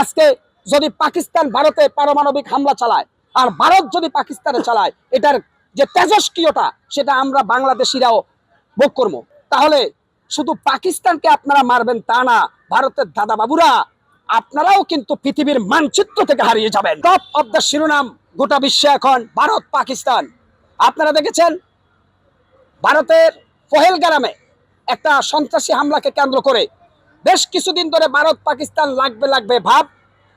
আজকে যদি পাকিস্তান ভারতে পারমাণবিক হামলা চালায় আর ভারত যদি পাকিস্তানে চালায়, এটার যে তেজস্ক্রিয়তা, সেটা আমরা বাংলাদেশিরাও ভোগ করব। তাহলে শুধু পাকিস্তানকে আপনারা মারবেন তা না, ভারতের দাদা বাবুরা আপনারাও কিন্তু পৃথিবীর মানচিত্র থেকে হারিয়ে যাবেন। টপ অব দ্য শিরোনাম, গোটা বিশ্বে এখন ভারত, পাকিস্তান। আপনারা দেখেছেন? ভারতের পহেলগ্রামে একটা সন্ত্রাসী হামলাকে কেন্দ্র করে বেশ কিছুদিন ধরে ভারত পাকিস্তান লাগবে লাগবে ভাব।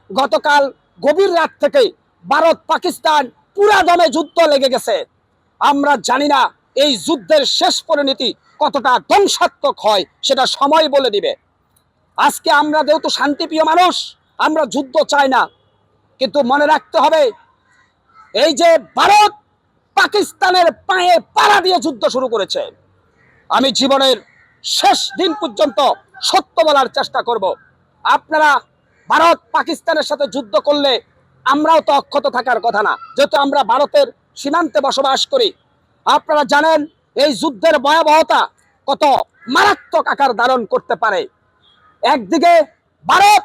গতকাল গভীর রাত থেকে ভারত পাকিস্তান পুরা দমে যুদ্ধ লেগে গেছে। আমরা জানি না এই যুদ্ধের শেষ পরিণতি কতটা ধ্বংসাত্মক হয়, সেটা সময় বলে দিবে। আজকে আমরা যেহেতু শান্তিপ্রিয় মানুষ, আমরা যুদ্ধ চাই না। কিন্তু মনে রাখতে হবে, এই যে ভারত পাকিস্তানের পায়ে পাড়া দিয়ে যুদ্ধ শুরু করেছে, আমি জীবনের শেষ দিন পর্যন্ত সত্য বলার চেষ্টা করব। আপনারা ভারত পাকিস্তানের সাথে যুদ্ধ করলে আমরাও তো অক্ষত থাকার কথা না। যেহেতু আমরা ভারতের সীমান্তে বসবাস করি, আপনারা জানেন এই যুদ্ধের ভয়াবহতা কত মারাত্মক আকার ধারণ করতে পারে। একদিকে ভারত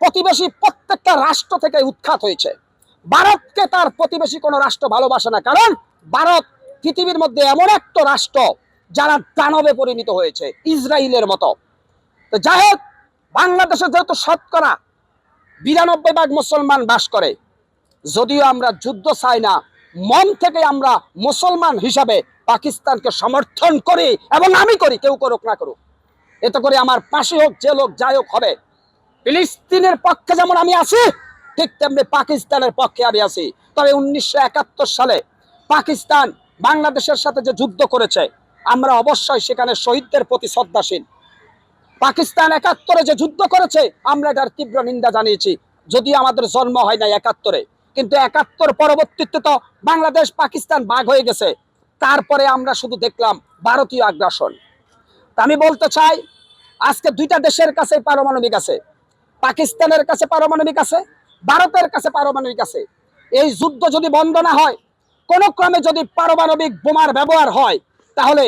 প্রতিবেশী প্রত্যেকটা রাষ্ট্র থেকে উৎখাত হয়েছে। ভারতকে তার প্রতিবেশী কোনো রাষ্ট্র ভালোবাসে না। কারণ ভারত পৃথিবীর মধ্যে এমন একটা রাষ্ট্র যারা দানবে পরিণত হয়েছে, ইসরায়েলের মতো। তো যাই হোক, বাংলাদেশে যেহেতু শতকরা বিরানব্বই ভাগ মুসলমান বাস করে, যদিও আমরা যুদ্ধ চাই না, মন থেকে আমরা মুসলমান হিসাবে পাকিস্তানকে সমর্থন করি এবং আমি করি, কেউ করুক না করুক। এতে করে আমার পাশে হোক, যে লোক যাই হোক হবে। ফিলিস্তিনের পক্ষে যেমন আমি আছি, ঠিক তেমনি পাকিস্তানের পক্ষে আমি আছি। তবে উনিশশো একাত্তর সালে পাকিস্তান বাংলাদেশের সাথে যে যুদ্ধ করেছে, আমরা অবশ্যই সেখানে শহীদদের প্রতি শ্রদ্ধাশীল। পাকিস্তান একাত্তরে যে যুদ্ধ করেছে, আমরা এটার তীব্র নিন্দা জানিয়েছি। যদিও আমাদের জন্ম হয় না একাত্তরে, কিন্তু একাত্তর পরবর্তীতে তো বাংলাদেশ পাকিস্তান ভাগ হয়ে গেছে। তারপরে আমরা শুধু দেখলাম ভারতীয় আগ্রাসন। আমি বলতে চাই, আজকে দুইটা দেশের কাছে পারমাণবিক আছে। পাকিস্তানের কাছে পারমাণবিক আছে, ভারতের কাছে পারমাণবিক আছে। এই যুদ্ধ যদি বন্ধ না হয়, কোন ক্রমে যদি পারমাণবিক বোমার ব্যবহার হয়, তাহলে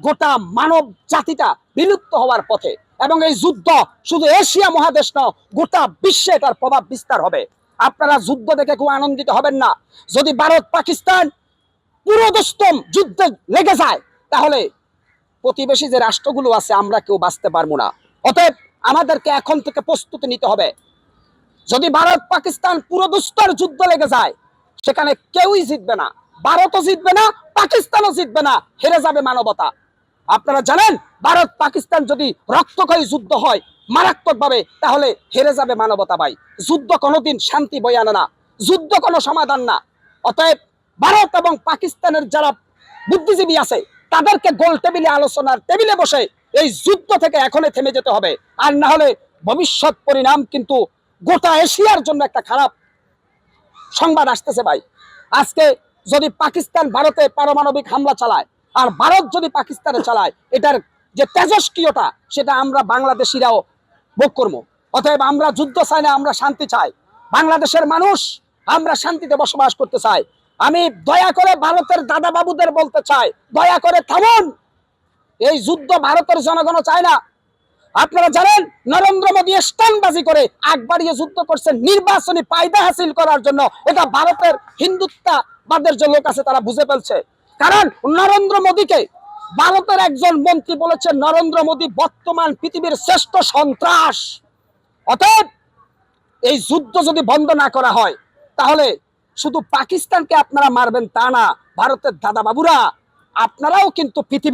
গোটা মানব জাতিটা বিলুপ্ত হওয়ার পথে। এবং এই যুদ্ধ শুধু এশিয়া মহাদেশ নয়, গোটা বিশ্বে এটার প্রভাব বিস্তার হবে। আপনারা যুদ্ধ দেখে খুব আনন্দিত হবেন না। যদি ভারত পাকিস্তান পুরোদস্তম যুদ্ধে লেগে যায়, তাহলে প্রতিবেশী যে রাষ্ট্রগুলো আছে, আমরা কেউ বাঁচতে পারব না। অতএব আমাদেরকে এখন থেকে প্রস্তুতি নিতে হবে। যদি ভারত পাকিস্তান পুরো দুস্তর যুদ্ধ লেগে যায়, সেখানে কেউই জিতবে না। ভারতও জিতবে না, পাকিস্তানও জিতবে না। হেরে যাবে মানবতা। আপনারা জানেন, ভারত পাকিস্তান যদি রক্তক্ষয়ী যুদ্ধ হয় মারাত্মক ভাবে তাহলে হেরে যাবে মানবতা ভাই। যুদ্ধ কোনোদিন শান্তি বয়ে আনে না। যুদ্ধ কোনো সমাধান না। অতএব ভারত এবং পাকিস্তানের যারা বুদ্ধিজীবী আছে, তাদেরকে গোল টেবিলে, আলোচনার টেবিলে বসে এই যুদ্ধ থেকে এখনই থেমে যেতে হবে। আর না হলে ভবিষ্যৎ পরিণাম কিন্তু গোটা এশিয়ার জন্য একটা খারাপ সংবাদ আসতেছে ভাই। আজকে যদি পাকিস্তান ভারতে পারমাণবিক হামলা চালায় আর ভারত যদি পাকিস্তানে চালায়, এটার যে তেজস্ক্রিয়তা, সেটা আমরা বাংলাদেশিরাও ভোগ করব। অতএব আমরা যুদ্ধ চাই না, আমরা শান্তি চাই। বাংলাদেশের মানুষ আমরা শান্তিতে বসবাস করতে চাই। আমি দয়া করে ভারতের দাদা বাবুদের বলতে চাই, দয়া করে থামুন। এই যুদ্ধ ভারতের জনগণ চায় না। আপনারা জানেন, নরেন্দ্র মোদী স্টানবাজি করে আগ বাড়িয়ে যুদ্ধ করছেন। নির্বাচনী পায়দা হাসিল করার জন্য এটা ভারতের হিন্দুত্ববাদের যে লোক আছে, তারা বুঝে ফেলছে। কারণ নরেন্দ্র মোদীকে ভারতের একজন মন্ত্রী বলেছেন, নরেন্দ্র মোদী বর্তমান পৃথিবীর শ্রেষ্ঠ সন্ত্রাস। অতএব এই যুদ্ধ যদি বন্ধ না করা হয়, তাহলে শুধু পাকিস্তানকে আপনারা মারবেন তা না, ভারতের দাদা বাবুরা আপনারাও কিন্তু পৃথিবী